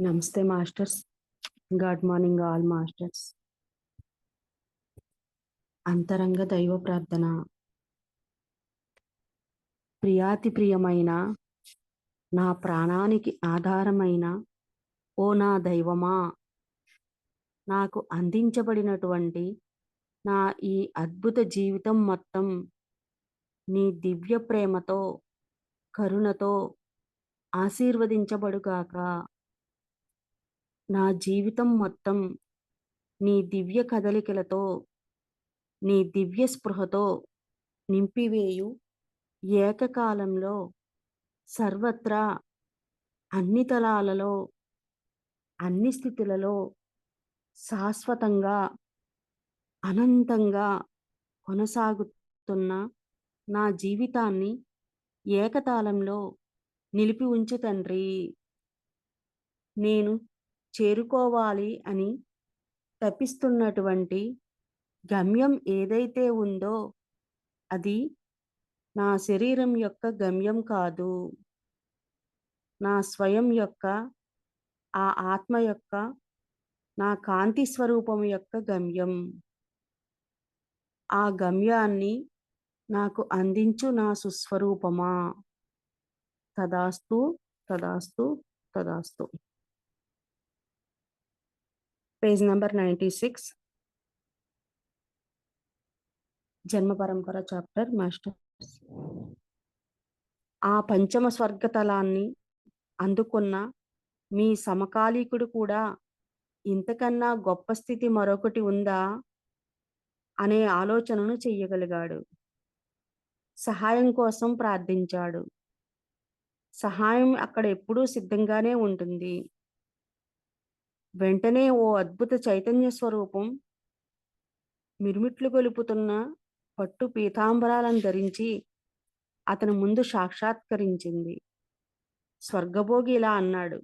నమస్తే masters good morning all masters అంతరంగ దైవ ప్రార్థన ప్రియాతి ప్రియమైన నా ప్రాణానికి ఆధారమైన ఓ నా దైవమా నాకు అందించబడినటువంటి నా ఈ అద్భుత జీవితం మొత్తం నీ దివ్య ప్రేమతో కరుణతో ఆశీర్వదించబడుగాక. నా జీవితం మొత్తం నీ దివ్య కదలికలతో నీ దివ్య స్పృహతో నింపివేయు. ఏకకాలంలో సర్వత్రా అన్ని తలాలలో అన్ని స్థితులలో శాశ్వతంగా అనంతంగా కొనసాగుతున్న నా జీవితాన్ని ఏకతాళంలో నిలిపి ఉంచు తండ్రి. నేను చేరుకోవాలి అని తపిస్తున్నటువంటి గమ్యం ఏదైతే ఉందో అది నా శరీరం యొక్క గమ్యం కాదు. నా స్వయం యొక్క ఆ ఆత్మ యొక్క నా కాంతి స్వరూపం యొక్క గమ్యం. ఆ గమ్యాన్ని నాకు అందించు నా సుస్వరూపమా. తదాస్తు తదాస్తు తదాస్తు. Page number ninety six. జన్మ పరంపర చాప్టర్ మాస్టర్. ఆ పంచమ స్వర్గతలాన్ని అందుకున్న మీ సమకాలీకుడు కూడా ఇంతకన్నా గొప్ప స్థితి మరొకటి ఉందా అనే ఆలోచనను చెయ్యగలిగాడు. సహాయం కోసం ప్రార్థించాడు. సహాయం అక్కడ ఎప్పుడూ సిద్ధంగానే ఉంటుంది. వెంటనే ఓ అద్భుత చైతన్య స్వరూపం మిరుమిట్లు గొలుపుతున్న పట్టు పీతాంబరాలను ధరించి అతని ముందు సాక్షాత్కరించింది. స్వర్గభోగి ఇలా అన్నాడు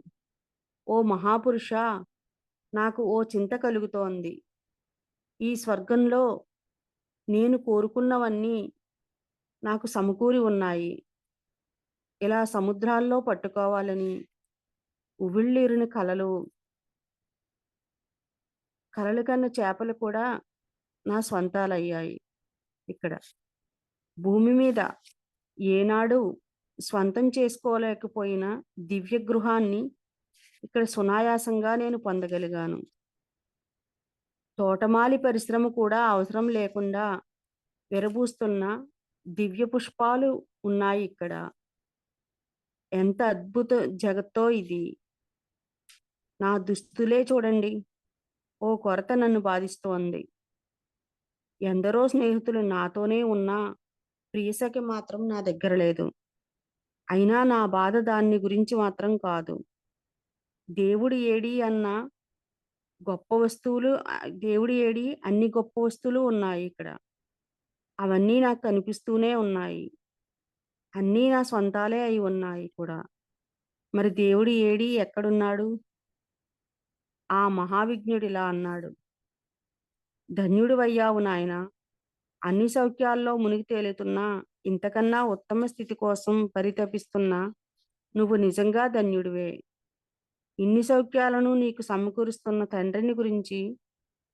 ఓ మహాపురుష నాకు ఓ చింత కలుగుతోంది. ఈ స్వర్గంలో నేను కోరుకున్నవన్నీ నాకు సమకూరి ఉన్నాయి. ఇలా సముద్రాల్లో పట్టుకోవాలని ఉవిళ్ళీరిన కలలు కలలు కన్న చేపలు కూడా నా సొంతాలయ్యాయి ఇక్కడ. భూమి మీద ఏనాడు స్వంతం చేసుకోలేకపోయిన దివ్య గృహాన్ని ఇక్కడ సునాయాసంగా నేను పొందగలిగాను. తోటమాలి పరిశ్రమ కూడా అవసరం లేకుండా విరబూస్తున్న దివ్య పుష్పాలు ఉన్నాయి ఇక్కడ. ఎంత అద్భుత జగత్తో ఇది. నా దుస్తులే చూడండి. ఓ కొరత నన్ను బాధిస్తోంది. ఎందరో స్నేహితులు నాతోనే ఉన్నా ప్రియసఖి మాత్రం నా దగ్గర లేదు. అయినా నా బాధ దాన్ని గురించి మాత్రం కాదు. దేవుడు ఏడి అన్న గొప్ప వస్తువులు దేవుడు ఏడి అన్ని గొప్ప వస్తువులు ఉన్నాయి ఇక్కడ. అవన్నీ నాకు కనిపిస్తూనే ఉన్నాయి. అన్నీ నా సొంతాలే అయి ఉన్నాయి కూడా. మరి దేవుడు ఏడి ఎక్కడున్నాడు? ఆ మహావిజ్ఞుడు ఇలా అన్నాడు. ధన్యుడు అయ్యావు నాయన. అన్ని సౌఖ్యాల్లో మునిగి తేలుతున్నా ఇంతకన్నా ఉత్తమ స్థితి కోసం పరితపిస్తున్నా నువ్వు నిజంగా ధన్యుడివే. ఇన్ని సౌఖ్యాలను నీకు సమకూరుస్తున్న తండ్రిని గురించి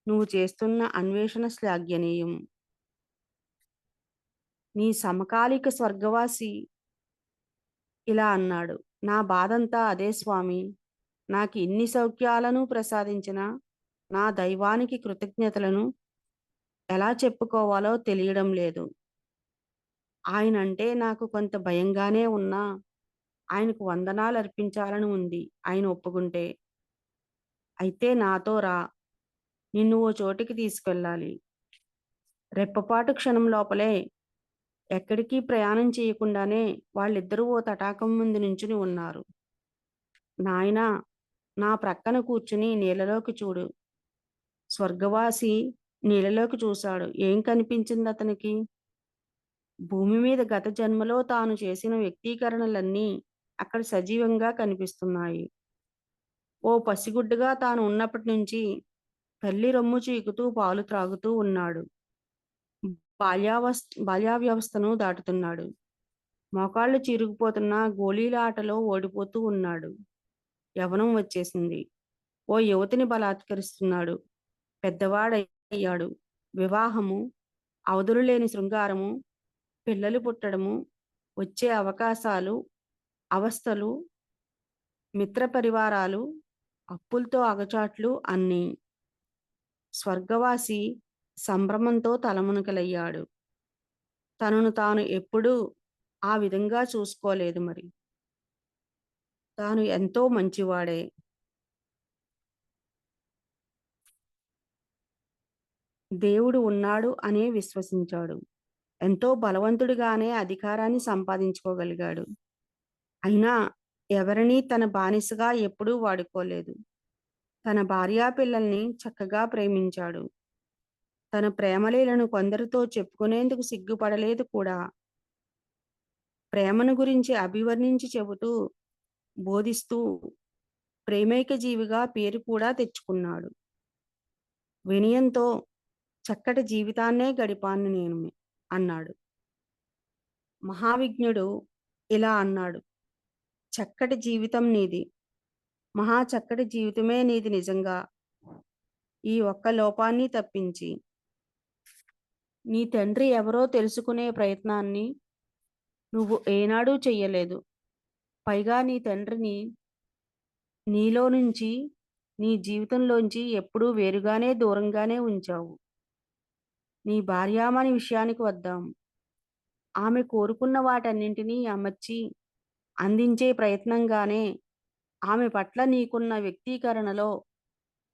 నువ్వు చేస్తున్న అన్వేషణ శ్లాఘ్యనీయం నీ సమకాలిక స్వర్గవాసి ఇలా అన్నాడు. నా బాధంతా అదే స్వామి. నాకు ఇన్ని సౌఖ్యాలను ప్రసాదించిన నా దైవానికి కృతజ్ఞతలను ఎలా చెప్పుకోవాలో తెలియడం లేదు. ఆయన అంటే నాకు కొంత భయంగానే ఉన్నా ఆయనకు వందనాలు అర్పించాలని ఉంది ఆయన ఒప్పుకుంటే. అయితే నాతో రా నిన్ను ఓ చోటికి తీసుకెళ్ళాలి. రెప్పపాటు క్షణం లోపలే ఎక్కడికి ప్రయాణం చేయకుండానే వాళ్ళిద్దరూ ఓ తటాకం ముందు నుంచుని ఉన్నారు. నాయనా నా ప్రక్కన కూర్చుని నీళ్ళలోకి చూడు. స్వర్గవాసి నీళ్ళలోకి చూశాడు. ఏం కనిపించింది అతనికి? భూమి మీద గత జన్మలో తాను చేసిన వ్యక్తీకరణలన్నీ అక్కడ సజీవంగా కనిపిస్తున్నాయి. ఓ పసిగుడ్డుగా తాను ఉన్నప్పటి నుంచి తల్లి రొమ్ము చీకుతూ పాలు త్రాగుతూ ఉన్నాడు. బాల్యావస్థ బాల్యావ్యవస్థను దాటుతున్నాడు. మోకాళ్ళు చిరిగిపోతున్న గోళీల ఆటలో ఓడిపోతూ ఉన్నాడు. యవనం వచ్చేసింది. ఓ యువతిని బలాత్కరిస్తున్నాడు పెద్దవాడయ్యాడు. వివాహము అవధులు లేని శృంగారము పిల్లలు పుట్టడము వచ్చే అవకాశాలు అవస్థలు మిత్ర పరివారాలు అప్పులతో అగచాట్లు అన్నీ. స్వర్గవాసి సంభ్రమంతో తలమునకలయ్యాడు. తనను తాను ఎప్పుడూ ఆ విధంగా చూసుకోలేదు మరి. తాను ఎంతో మంచివాడే. దేవుడు ఉన్నాడు అనే విశ్వసించాడు. ఎంతో బలవంతుడిగానే అధికారాన్ని సంపాదించుకోగలిగాడు. అయినా ఎవరినీ తన బానిసగా ఎప్పుడూ వాడుకోలేదు. తన భార్యా పిల్లల్ని చక్కగా ప్రేమించాడు. తన ప్రేమలీలను కొందరితో చెప్పుకునేందుకు సిగ్గుపడలేదు కూడా. ప్రేమను గురించి అభివర్ణించి చెబుతూ బోధిస్తూ ప్రేమైక జీవిగా పేరు కూడా తెచ్చుకున్నాడు. వినయంతో చక్కటి జీవితాన్నే గడిపాను నేను అన్నాడు. మహావిజ్ఞుడు ఇలా అన్నాడు. చక్కటి జీవితం నీది. మహా చక్కటి జీవితమే నీది నిజంగా. ఈ ఒక్క లోపాన్ని తప్పించి. నీ తండ్రి ఎవరో తెలుసుకునే ప్రయత్నాన్ని నువ్వు ఏనాడూ చెయ్యలేదు. పైగా నీ తండ్రిని నీలో నుంచి నీ జీవితంలోంచి ఎప్పుడూ వేరుగానే దూరంగానే ఉంచావు. నీ భార్యామణి విషయానికి వద్దాం. ఆమె కోరుకున్న వాటన్నింటినీ అమర్చి అందించే ప్రయత్నంగానే ఆమె పట్ల నీకున్న వ్యక్తీకరణలో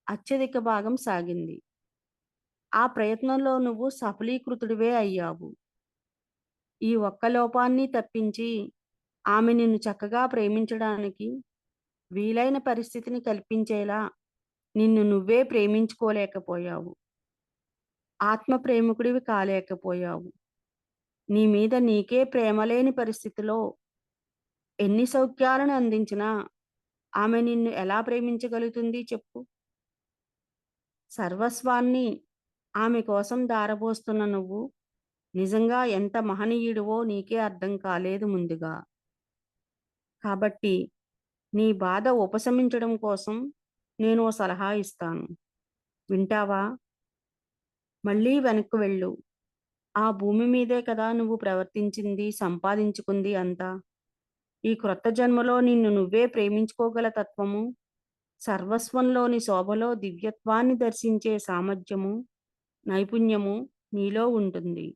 అత్యధిక భాగం సాగింది. ఆ ప్రయత్నంలో నువ్వు సఫలీకృతుడివే అయ్యావు. ఈ ఒక్క లోపాన్ని తప్పించి ఆమె నిన్ను చక్కగా ప్రేమించడానికి వీలైన పరిస్థితిని కల్పించేలా నిన్ను నువ్వే ప్రేమించుకోలేకపోయావు. ఆత్మ ప్రేమికుడివి కాలేకపోయావు. నీ మీద నీకే ప్రేమ లేని పరిస్థితిలో ఎన్ని సౌఖ్యాలను అందించినా ఆమె నిన్ను ఎలా ప్రేమించగలుగుతుంది చెప్పు. సర్వస్వాన్ని ఆమె కోసం దారబోస్తున్న నువ్వు నిజంగా ఎంత మహనీయుడివో నీకే అర్థం కాలేదు ముందుగా. కాబట్టి నీ బాధ ఉపశమించడం కోసం నేను ఓ సలహా ఇస్తాను. వింటావా? మళ్ళీ వెనక్కు వెళ్ళు. ఆ భూమి మీదే కదా నువ్వు ప్రవర్తించింది సంపాదించుకుంది అంతా? ఈ క్రొత్త జన్మలో నిన్ను నువ్వే ప్రేమించుకోగల తత్వము? సర్వస్వంలోని శోభలో దివ్యత్వాన్ని దర్శించే సామర్థ్యము నైపుణ్యము నీలో ఉంటుంది.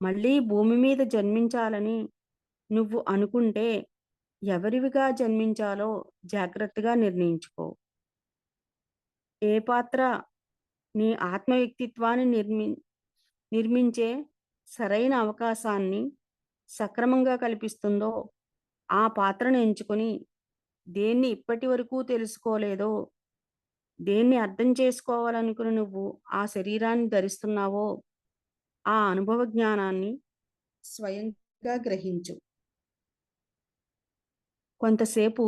మళ్ళీ భూమి మీద జన్మించాలని నువ్వు అనుకుంటే ఎవరివిగా జన్మించాలో జాగ్రత్తగా నిర్ణయించుకో. ఏ పాత్ర నీ ఆత్మ వ్యక్తిత్వాన్ని నిర్మి నిర్మించే సరైన అవకాశాన్ని సక్రమంగా కల్పిస్తుందో ఆ పాత్రను ఎంచుకొని దేన్ని ఇప్పటి వరకు తెలుసుకోలేదో దేన్ని అర్థం చేసుకోవాలనుకుని నువ్వు ఆ శరీరాన్ని ధరిస్తున్నావో ఆ అనుభవ జ్ఞానాన్ని స్వయంగా గ్రహించు. కొంతసేపు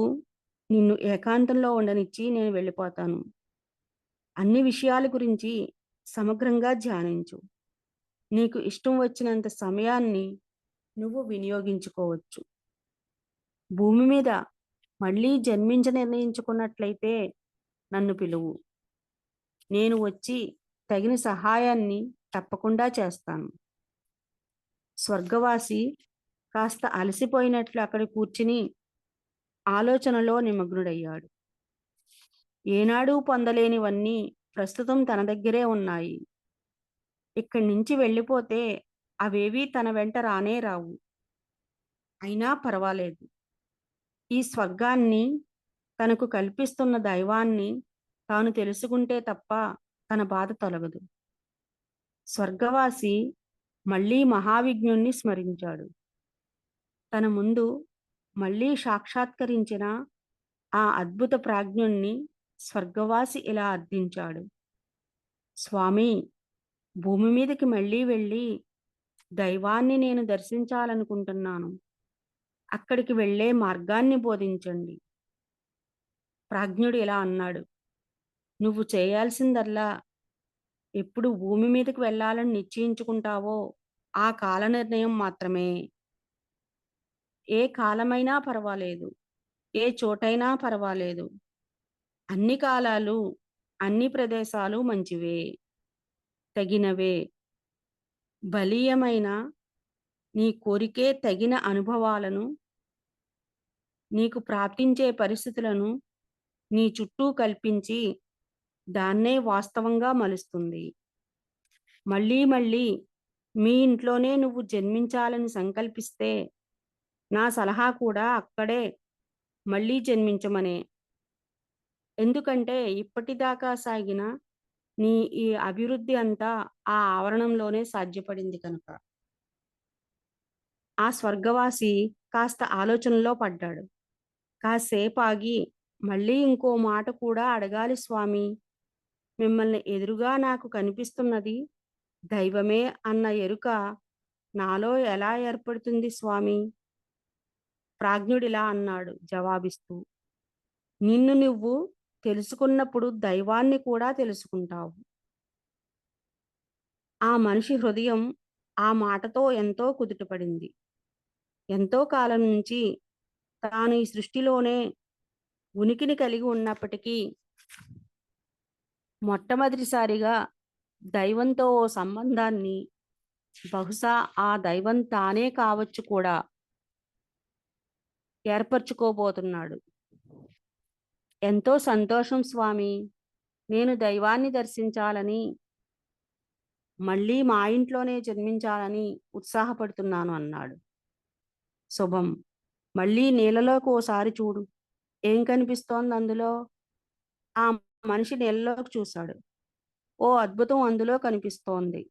నిన్ను ఏకాంతంలో ఉండనిచ్చి నేను వెళ్ళిపోతాను. అన్ని విషయాల గురించి సమగ్రంగా ధ్యానించు. నీకు ఇష్టం వచ్చినంత సమయాన్ని నువ్వు వినియోగించుకోవచ్చు. భూమి మీద మళ్ళీ జన్మించ నిర్ణయించుకున్నట్లయితే నన్ను పిలువు. నేను వచ్చి తగిన సహాయాన్ని తప్పకుండా చేస్తాను. స్వర్గవాసి కాస్త అలసిపోయినట్లు అక్కడ కూర్చుని ఆలోచనలో నిమగ్నుడయ్యాడు. ఏనాడూ పొందలేనివన్నీ ప్రస్తుతం తన దగ్గరే ఉన్నాయి. ఇక్కడి నుంచి వెళ్ళిపోతే అవేవీ తన వెంట రానే రావు. అయినా పర్వాలేదు. ఈ స్వర్గాన్ని తనకు కల్పిస్తున్న దైవాన్ని తాను తెలుసుకుంటే తప్ప తన బాధ తొలగదు. స్వర్గవాసి మళ్ళీ మహావిజ్ఞుణ్ణి స్మరించాడు. తన ముందు మళ్ళీ సాక్షాత్కరించిన ఆ అద్భుత ప్రాజ్ఞుణ్ణి స్వర్గవాసి ఇలా అర్థించాడు. స్వామి భూమి మీదకి మళ్ళీ వెళ్ళి దైవాన్ని నేను దర్శించాలనుకుంటున్నాను. అక్కడికి వెళ్ళే మార్గాన్ని బోధించండి. ప్రాజ్ఞుడు ఇలా అన్నాడు. నువ్వు చేయాల్సిందల్లా ఎప్పుడు భూమి మీదకి వెళ్ళాలని నిశ్చయించుకుంటావో ఆ కాల నిర్ణయం మాత్రమే. ఏ కాలమైనా పర్వాలేదు ఏ చోటైనా పర్వాలేదు. అన్ని కాలాలు అన్ని ప్రదేశాలు మంచివే తగినవే. బలీయమైన నీ కోరికే తగిన అనుభవాలను నీకు ప్రాప్తించే పరిస్థితులను నీ చుట్టూ కల్పించి దాన్నే వాస్తవంగా మలుస్తుంది. మళ్ళీ మళ్ళీ మీ ఇంట్లోనే నువ్వు జన్మించాలని సంకల్పిస్తే నా సలహా కూడా అక్కడే మళ్ళీ జన్మించమనే. ఎందుకంటే ఇప్పటిదాకా సాగిన నీ ఈ అభివృద్ధి అంతా ఆ ఆవరణంలోనే సాధ్యపడింది కనుక. ఆ స్వర్గవాసి కాస్త ఆలోచనలో పడ్డాడు. కాసేపు ఆగి మళ్ళీ ఇంకో మాట కూడా అడగాలి స్వామి. మిమ్మల్ని ఎదురుగా నాకు కనిపిస్తున్నది దైవమే అన్న ఎరుక నాలో ఎలా ఏర్పడుతుంది స్వామి? ప్రాజ్ఞుడిలా అన్నాడు జవాబిస్తూ. నిన్ను నువ్వు తెలుసుకున్నప్పుడు దైవాన్ని కూడా తెలుసుకుంటావు. ఆ మనిషి హృదయం ఆ మాటతో ఎంతో కుదుటపడింది. ఎంతో కాలం నుంచి తాను ఈ సృష్టిలోనే ఉనికిని కలిగి ఉన్నప్పటికీ మొట్టమొదటిసారిగా దైవంతో ఓ సంబంధాన్ని బహుశా ఆ దైవం తానే కావచ్చు కూడా ఏర్పరచుకోబోతున్నాడు. ఎంతో సంతోషం స్వామి నేను దైవాన్ని దర్శించాలని మళ్ళీ మా ఇంట్లోనే జన్మించాలని ఉత్సాహపడుతున్నాను అన్నాడు. శుభం. మళ్ళీ నీళ్ళలోకి ఓసారి చూడు. ఏం కనిపిస్తోంది అందులో? ఆ మనిషి నీళ్ళలోకి చూశాడు. ఓ అద్భుతం అందులో కనిపిస్తోంది.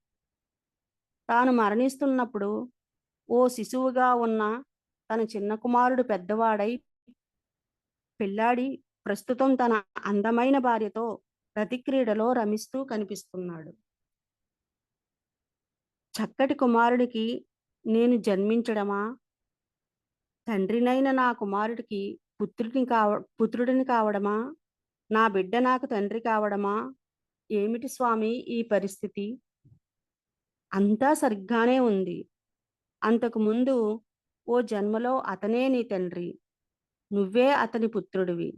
తాను మరణిస్తున్నప్పుడు ఓ శిశువుగా ఉన్న తన చిన్న కుమారుడు పెద్దవాడై పిల్లాడి ప్రస్తుతం తన అందమైన భార్యతో ప్రతిక్రీడలో రమిస్తూ కనిపిస్తున్నాడు. చక్కటి కుమారుడికి నేను జన్మించడమా? తండ్రినైన నా కుమారుడికి పుత్రుడిని కావ పుత్రుడిని కావడమా? నా బిడ్డ నాకు తండ్రి కావడమా? ఏమిటి స్వామి ఈ పరిస్థితి? అంతా సరిగ్గానే ఉంది. అంతకు ముందు ఓ జన్మలో అతనే నీ తండ్రి నువ్వే అతని పుత్రుడివి.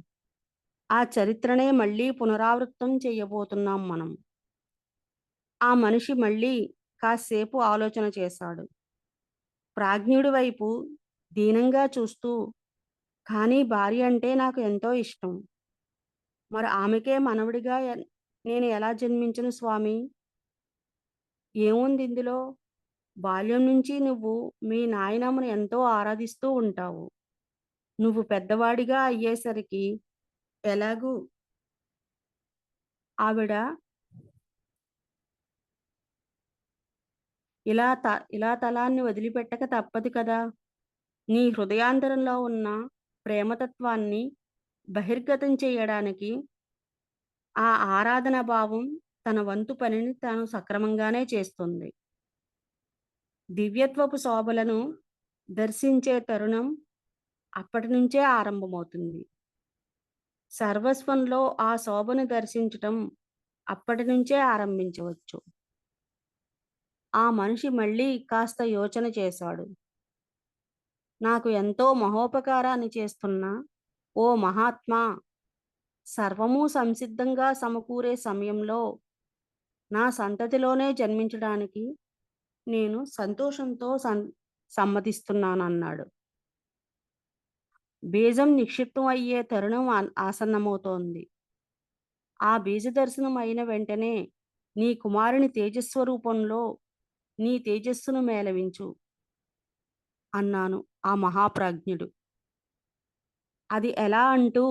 ఆ చరిత్రనే మళ్ళీ పునరావృతం చేయబోతున్నాం మనం. ఆ మనిషి మళ్ళీ కాసేపు ఆలోచన చేశాడు. ప్రాజ్ఞుడి వైపు దీనంగా చూస్తూ కానీ భార్య అంటే నాకు ఎంతో ఇష్టం. మరి ఆమెకే మనవడిగా నేను ఎలా జన్మించను స్వామి? ఏముంది ఇందులో? బాల్యం నుంచి నువ్వు మీ నాయనమ్మను ఎంతో ఆరాధిస్తూ ఉంటావు. నువ్వు పెద్దవాడిగా అయ్యేసరికి ఎలాగూ ఆవిడ ఇలా త ఇలా తలాన్ని వదిలిపెట్టక తప్పదు కదా. నీ హృదయాంతరంలో ఉన్న ప్రేమతత్వాన్ని బహిర్గతం చేయడానికి ఆ ఆరాధన భావం తన వంతు పనిని తాను సక్రమంగానే చేస్తుంది. దివ్యత్వపు శోభలను దర్శించే తరుణం అప్పటి నుంచే ఆరంభమవుతుంది. సర్వస్వంలో ఆ శోభను దర్శించటం అప్పటి నుంచే ఆరంభించవచ్చు. ఆ మనిషి మళ్ళీ కాస్త యోచన చేశాడు. నాకు ఎంతో మహోపకారాన్ని చేస్తున్న ఓ మహాత్మా సర్వము సంసిద్ధంగా సమకూరే సమయంలో నా సంతతిలోనే జన్మించడానికి నేను సంతోషంతో సం సమ్మతిస్తున్నానన్నాడు. బీజం నిక్షిప్తం అయ్యే తరుణం ఆసన్నమవుతోంది. ఆ బీజ దర్శనం అయిన వెంటనే నీ కుమారుని తేజస్వరూపంలో నీ తేజస్సును మేలవించు అన్నాను ఆ మహాప్రాజ్ఞుడు. అది ఎలా అంటూ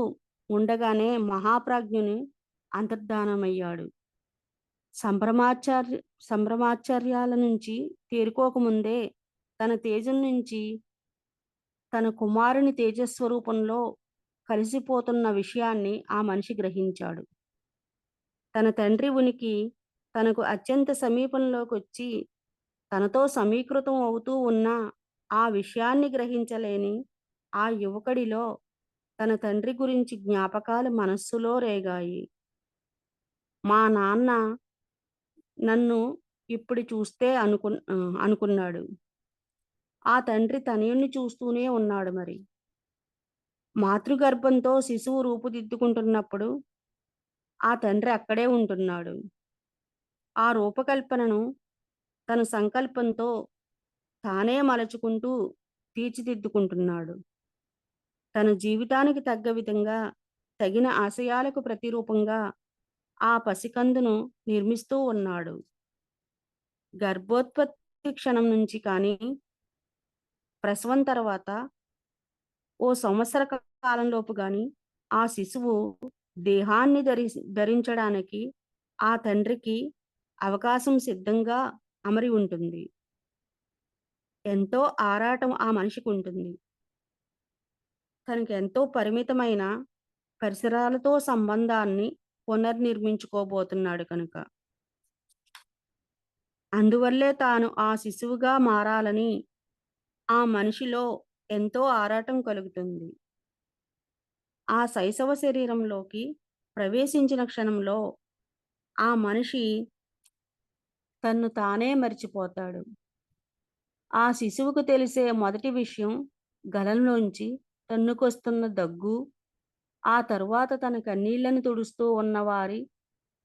ఉండగానే మహాప్రాజ్ఞుని అంతర్ధానమయ్యాడు. సంభ్రమాచార్య సంభ్రమాచార్యాల నుంచి తేరుకోకముందే తన తేజం నుంచి తన కుమారుని తేజస్వరూపంలో కలిసిపోతున్న విషయాన్ని ఆ మనిషి గ్రహించాడు. తన తండ్రి ఉనికి తనకు అత్యంత సమీపంలోకి వచ్చి తనతో సమీకృతం అవుతూ ఉన్న ఆ విషయాన్ని గ్రహించలేని ఆ యువకుడిలో తన తండ్రి గురించి జ్ఞాపకాలు మనస్సులో రేగాయి. మా నాన్న నన్ను ఇప్పుడు చూస్తే అనుకు అనుకున్నాడు ఆ తండ్రి తనయుణ్ణి చూస్తూనే ఉన్నాడు మరి మాతృగర్భంతో శిశువు రూపుదిద్దుకుంటున్నప్పుడు ఆ తండ్రి అక్కడే ఉంటున్నాడు. ఆ రూపకల్పనను తన సంకల్పంతో తానే మలచుకుంటూ తీర్చిదిద్దుకుంటున్నాడు. తన జీవితానికి తగ్గ విధంగా, తగిన ఆశయాలకు ప్రతిరూపంగా ఆ పసికందును నిర్మిస్తూ ఉన్నాడు. గర్భోత్పత్తి క్షణం నుంచి కానీ, ప్రసవం తర్వాత ఓ సంవత్సర కాలంలోపు కానీ ఆ శిశువు దేహాన్ని ధరి ధరించడానికి ఆ తండ్రికి అవకాశం సిద్ధంగా అమరి ఉంటుంది. ఎంతో ఆరాటం ఆ మనిషికి ఉంటుంది తనకి ఎంతో పరిమితమైన పరిసరాలతో సంబంధాన్ని పునర్నిర్మించుకోబోతున్నాడు కనుక. అందువల్లే తాను ఆ శిశువుగా మారాలని ఆ మనిషిలో ఎంతో ఆరాటం కలుగుతుంది. ఆ శైశవ శరీరంలోకి ప్రవేశించిన క్షణంలో ఆ మనిషి తన్ను తానే మరిచిపోతాడు. ఆ శిశువుకు తెలిసే మొదటి విషయం గలంలోంచి తన్నుకొస్తున్న దగ్గు, ఆ తరువాత తన కన్నీళ్ళను తుడుస్తూ ఉన్నవారి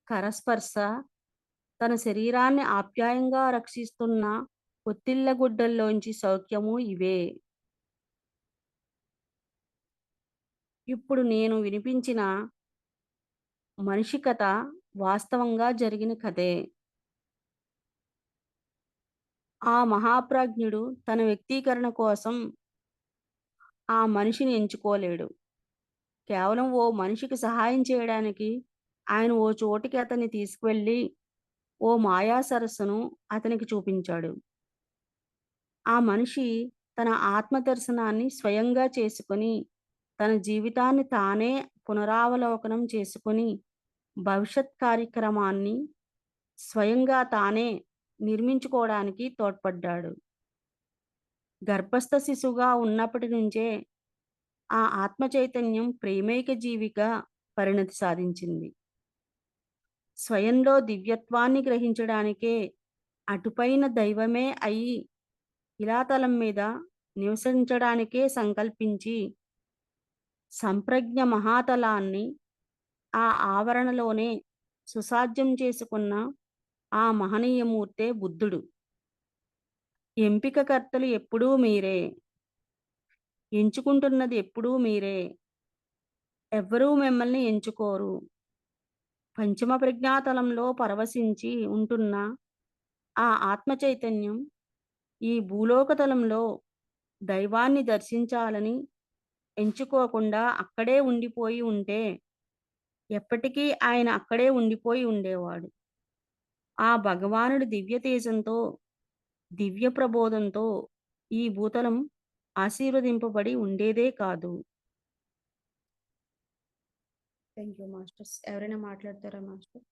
కరస్పర్శ, తన శరీరాన్ని ఆప్యాయంగా రక్షిస్తున్న పొత్తిళ్ళ గుడ్డల్లోంచి సౌఖ్యము ఇవే. ఇప్పుడు నేను వినిపించిన మనిషి కథ వాస్తవంగా జరిగిన కథే. ఆ మహాప్రాజ్ఞుడు తన వ్యక్తీకరణ కోసం ఆ మనిషిని ఎంచుకోలేడు. కేవలం ఓ మనిషికి సహాయం చేయడానికి ఆయన ఓ చోటికి అతన్ని తీసుకువెళ్ళి, ఓ మాయా సరస్సును అతనికి చూపించాడు. ఆ మనిషి తన ఆత్మదర్శనాన్ని స్వయంగా చేసుకొని, తన జీవితాన్ని తానే పునరావలోకనం చేసుకొని, భవిష్యత్ కార్యక్రమాన్ని స్వయంగా తానే నిర్మించుకోవడానికి తోడ్పడ్డాడు. గర్భస్థ శిశువుగా ఉన్నప్పటి నుంచే ఆ ఆత్మ చైతన్యం ప్రేమైక జీవిగా పరిణతి సాధించింది. స్వయంలో దివ్యత్వాన్ని గ్రహించడానికే అటుపైన దైవమే అయి ఇలాతలం మీద నివసించడానికే సంకల్పించి, సంప్రజ్ఞ మహాతలాన్ని ఆ ఆవరణలోనే సుసాధ్యం చేసుకున్న ఆ మహనీయమూర్తే బుద్ధుడు. ఎంపికకర్తలు ఎప్పుడూ మీరే. ఎంచుకుంటున్నది ఎప్పుడూ మీరే. ఎవ్వరూ మిమ్మల్ని ఎంచుకోరు. పంచమ ప్రజ్ఞాతలంలో పరవశించి ఉంటున్న ఆ ఆత్మ చైతన్యం ఈ భూలోకతలంలో దైవాన్ని దర్శించాలని ఎంచుకోకుండా అక్కడే ఉండిపోయి ఉంటే, ఎప్పటికీ ఆయన అక్కడే ఉండిపోయి ఉండేవాడు. ఆ భగవానుడి దివ్య తేజంతో, దివ్య ప్రబోధంతో ఈ భూతలం ఆశీర్వదింపబడి ఉండేదే కాదు. Thank you masters. ఎవరైనా మాట్లాడతారా మాస్టర్?